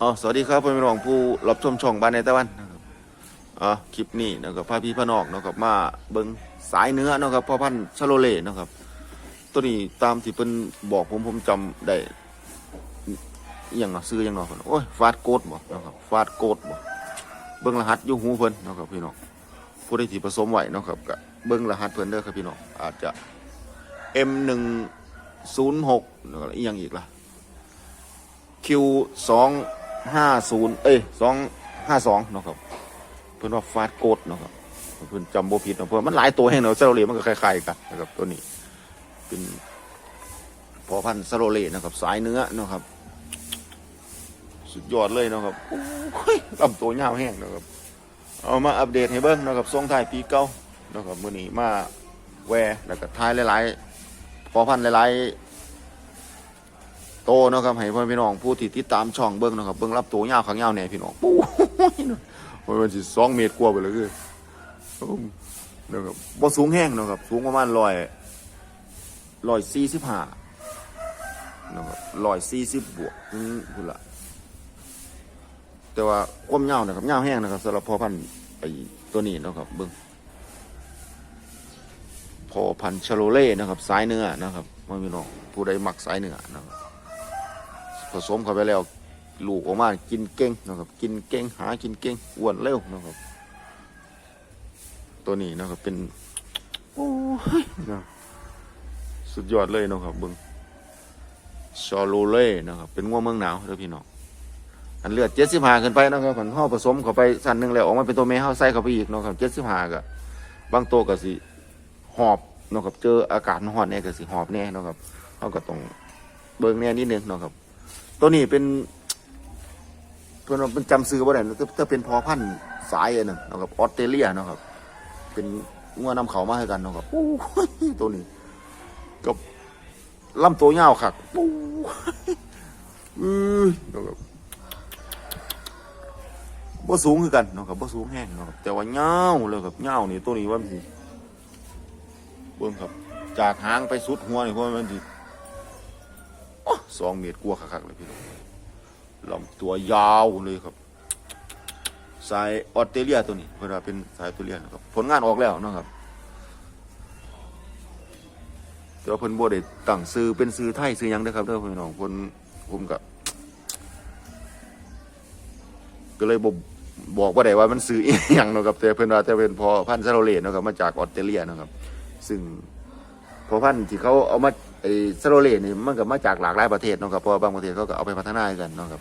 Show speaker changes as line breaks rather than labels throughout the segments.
อ๋อสวัสดีครับพ่อแม่พี่น้องผู้รับชมช่องบ้านในตะวันนะครับอ๋อคลิปนี้นะครับพาพี่พน้องนะครับมาเบิ้งสายเนื้อนะครับพ่อพันธุ์ชาโลเล่นะครับ ตัวนี้ตามที่เพิ่นบอกผมผมจำได้อย่างเนาะซื้ออย่างเนาะเพิ่นโอ้ยฟาดโกดบ่นะครับฟาดโกดบ่เบิ้งรหัสอยู่หูเพิ่นนะครับพี่น้องผู้ใดที่ผสมไหวนะครับก็เบิ้งรหัสเพิ่นเด้อครับพี่น้องอาจจะ M106 แล้วก็อีกอย่างอีกล่ะ Q สอง ห้าศูนย์เอ้ยสองห้าสองนาะครับ เพื่อนว่าฟาดโกดเนาะครับเพื่อนจำโบผิดเนาะเพื่อนมันหลายตัวแห่งเนาะซาโรเลมันก็คล้ายๆกันนะครับตัวนี้ เป็นพอพันธุ์ซาโรเลนะครับ สายเนื้อเนาะครับ สุดยอดเลยเนาะครับลำตัวยาวแห้งเนาะครับ เอามาอัปเดตให้เบิ้งนะครับส่งทายปีเก่าเนาะครับมื้อนี้มาแวร์แล้วก็ท้ายหลายๆพอพันธ์หลายๆ โตเนาะครับให้พ่อพี่น้องผู้ที่ติดตามช่องเบิ้งเนาะครับเบิ้งรับตัวยาวขังยาวแน่พี่น้องปู๊ยเนาะมันสิสองเมตรกว่าไปเลยคือเนาะครับบ่สูงแห้งเนาะครับสูงประมาณร้อยร้อยสี่สิบห้าเนาะครับร้อยสี่สิบบวกอืมพุ่นละแต่ว่าความยาวนะครับยาวแห้งนะครับสำหรับพ่อพันธุ์ไอตัวนี้เนาะครับเบิ้งพอพันธุ์ชโลเล่นะครับ สายเนื้อนะครับพ่อพี่น้องผู้ใดมักสายเนื้อนะครับ ผสมเข้าไปแล้ว ลูกออกมากินเก่งนะครับ กินเก่งหากินเก่งอ้วนเร็วนะครับ ตัวนี้นะครับเป็นโอ้ยนะสุดยอดเลยนะครับเบิงชอโลเล่นะครับ เป็นง่วงเมืองหนาวเด้อพี่น้องอันเลือดเจ็ดสิบห้าขึ้นไปนะครับผันห่อผสมเข้าไปสั้นหนึ่งแล้วออกมาเป็นตัวแม่ห่อใส่เข้าไปอีกนะครับเจ็ดสิบห้าก็บางตัวก็สิหอบนะครับเจออากาศร้อนเนี่ยก็สิหอบแน่นะครับเขาก็ต้องเบิ่งแน่นิดนึงนะครับ ตัวนี้เป็นเพื่อนว่าเป็นจำซื้อบ่ได้นะแต่แต่เป็นพอพันธุ์สายอันนึงนะครับออสเตรเลียเนาะครับ เป็นงัวนำเขามาให้กันเนาะครับโอ้ยตัวนี้กับลำตัวยาวคักโอ้ยอื้อนะครับบ่สูงคือกันเนาะครับบ่สูงแห้งเนาะครับแต่ว่ายาเลยครับยานี่ตัวนี้ว่ามันสิเบิ่งครับ จากหางไปสุดหัวนี่เพราะมันสิ สองเมตรกว่าคักๆเลยพี่น้องลำตัวยาวเลยครับ สายออสเตรเลียตัวนี้เพื่อนว่าเป็นสายออสเตรเลียนะครับผลงานออกแล้วนะครับแต่ว่าเพิ่นบ่ได้ตั้งซื้อเป็นซื้อไทยซื้อหยังเด้อครับเด้อพี่น้องเพิ่นผมก็ก็เลยบ่บอกว่าได้ว่ามันซื้ออีหยังเนาะครับแต่เพิ่นว่าแต่เป็นพอพันธุ์ซาโรเลตเนาะครับมาจากออสเตรเลียเนาะครับ ซึ่งพอพันธุ์ที่เขาเอามา ไอ้ซาโรเลนี่มันก็มาจากหลากหลายประเทศเนาะครับเพราะว่าบางประเทศเขาก็เอาไปพัฒนากันเนาะครับ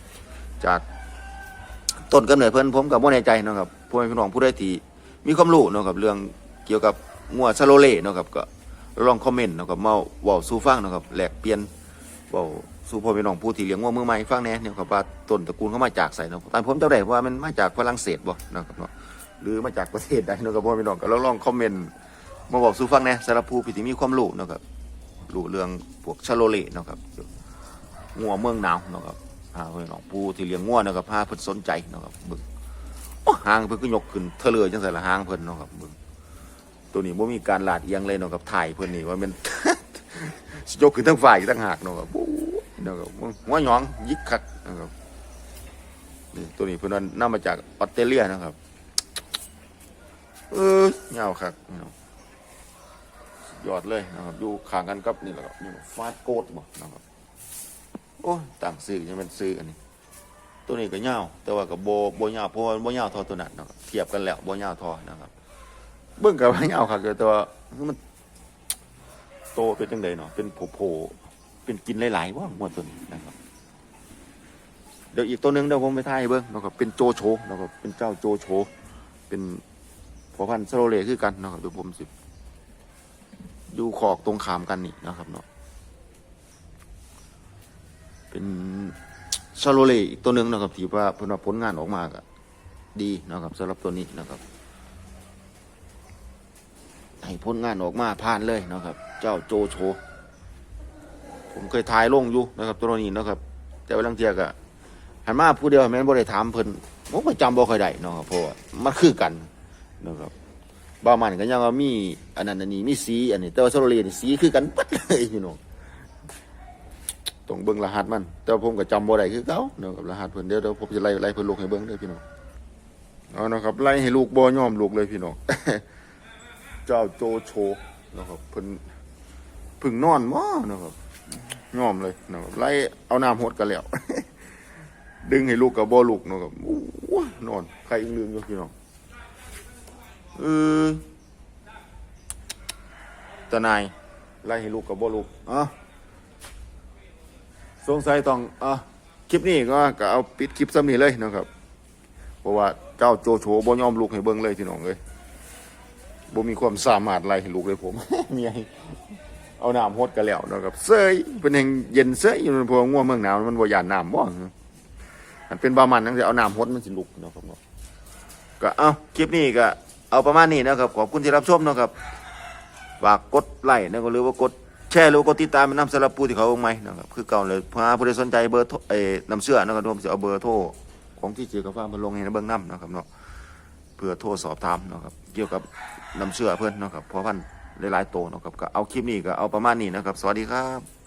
จากต้นกำเนิดเพิ่อนผมกับโมในใจเนาะครับผู้พี่น้องผู้ใดที่มีความรู้เนาะครับเรื่องเกี่ยวกับงัวซาโรเลเนาะครับก็ลองคอมเมนต์เนาะครับมาเว้าสู่ฟังเนาะครับแลกเปลี่ยนเว้าสู่พ่อพี่น้องผู้ที่เลี้ยงงัวมือใหม่ฟังแน่เนี่ยครับว่าต้นตระกูลเขามาจากไสเนาะตามผมจำได้ว่ามันมาจากฝรั่งเศสบ่เนาะครับเนาะหรือมาจากประเทศใดเนาะครับพ่อพี่น้องก็ลองคอมเมนต์มาบอกสู่ฟังแน่สำหรับผู้ที่มีความรู้เนาะครับ รู้เรื่องพวกชโลเลเนาะครับงัวเมืองหนาวเนาะครับหาเพื่อนน้องผู้ที่เลี้ยงงัวเนาะครับพาเพิ่นสนใจเนาะครับบิ่งโอ้หางเพิ่นก็ยกขึ้นเทะเลจังไสละหางเพิ่นเนาะครับบิ่งตัวนี้บ่มีการลาดเอียงเลยเนาะครับถ่ายเพิ่นนี่ว่ามันสิยกขึ้นทั้งฝ่ายทั้งหากเนาะครับโอ้ยเนาะครับหัวหยองยิกคักเนาะครับนี่ตัวนี้เพิ่นว่นมาจากออสเตรเลียเนาะครับ เออเงาคักเนาะ ยอดเลยนะครับอยู่ข้างกันกับนี่แหละครับนี่ฟาดโกดบ่นะครับโอ้ยต่างซื้อยังเป็นซื้ออันนี้ ตัวนี้ก็ยาแต่ว่ากับโบโบยาเพราะว่าโบยาทอตัวนั้นนะครับเทียบกันแล้วโบยาทอนะครับ เบิ่งกับว่ายาวครับแต่ว่ามันโตเป็นจังไดเนาะเป็นโผโผเป็นกินหลายๆว่างวดตัวนี้นะครับเดี๋ยวอีกตัวนึงเดี๋ยวผมไปถ่ายเบิ่งนะครับเป็นโจโฉนะครับเป็นเจ้าโจโฉเป็นพอพันธุ์สโลเลคือกันนะครับเดี๋ยวผมสิ อยู่ขอกตรงขามกันนี่นะครับเนาะเป็นชาโลเลอีกตัวหนึ่งนะครับที่ว่าผลว่าผลงานออกมาก็ดีนะครับสำหรับตัวนี้นะครับให้ผลงานออกมาผ่านเลยนะครับ เจ้าโจโฉผมเคยถ่ายลงอยู่นะครับ ตัวนี้นะครับ แต่ว่าลังเทียกอะหันมาผู้เดียวแม่นบ่ได้ถามเพิ่นผมก็จำบ่ค่อยได้นะครับเพราะว่ามันคือกันนะครับ บ้ามันก็ยังว่ามีอันนั้นอันนี้มีสีอันนี้แต่ว่าโซโลเลนี่สีคือกันปัดเลยพี่น้องตต้องเบิ่งรหัสมัน แต่ว่าผมก็จำบ่ได้คือเก่าเนาะกับรหัสเพิ่นเดี๋ยวเดี๋ยวผมจะไล่ไล่เพิ่นลูกให้เบิ่งเด้อพี่น้องเอานะครับไล่ให้ลูกบ่ยอมลูกเลยพี่น้องเจ้าโจโฉนะครับเพิ่นพึ่งนอนบ่นะครับยอมเลยนะครับไล่เอาน้ำหดกันแล้วดึงให้ลูกกับบ่ลูกเนาะครับนอนใครอึ้งลืมอยู่พี่น้อง เออตนายไล่ให้ลูกกับบ่ลูกอะสงสัยต้องอะคลิปนี้ก็ก็เอาปิดคลิปซ้ำนี้เลยนะครับ เพราะว่าเจ้าโจโฉบ่ยอมลูกให้เบิ่งเลยพี่น้องเอ้ยบ่มีความสามารถไล่ให้ลูกเลยผมเมียเอาน้ำหดกันแล้วนะครับเซยเป็นแห่งเย็นเซยอยู่เพว่าง่วงเมืองหนาวมันบ่ยานน้ำบ่มันเป็นบามันตั้งแต่เอาน้ำหดมันสิลุกนะครับก็เอาคลิปนี้ก็ เอาประมาณนี้นะครับขอบคุณที่รับชมนะครับฝากกดไลค์นะก็หรือว่ากดแชร์หรือกดติดตามเป็นน้ำสำหรับผู้ที่เขาเอาใหมนะครับคือเก่าเลยพาผู้ใดสนใจเบอร์เอ่อนำเสื้อนะครับผมจะเอาเบอร์โทรของที่เจอกับฟ้ามาลงให้ในเบื้องน้ำนะครับเนาะเพื่อโทรสอบถามนะครับเกี่ยวกับนำเสื้อเพื่อนนะครับเพราะพันหลายๆโตนะครับก็เอาคลิปนี้ก็เอาประมาณนี้นะครับ สวัสดีครับ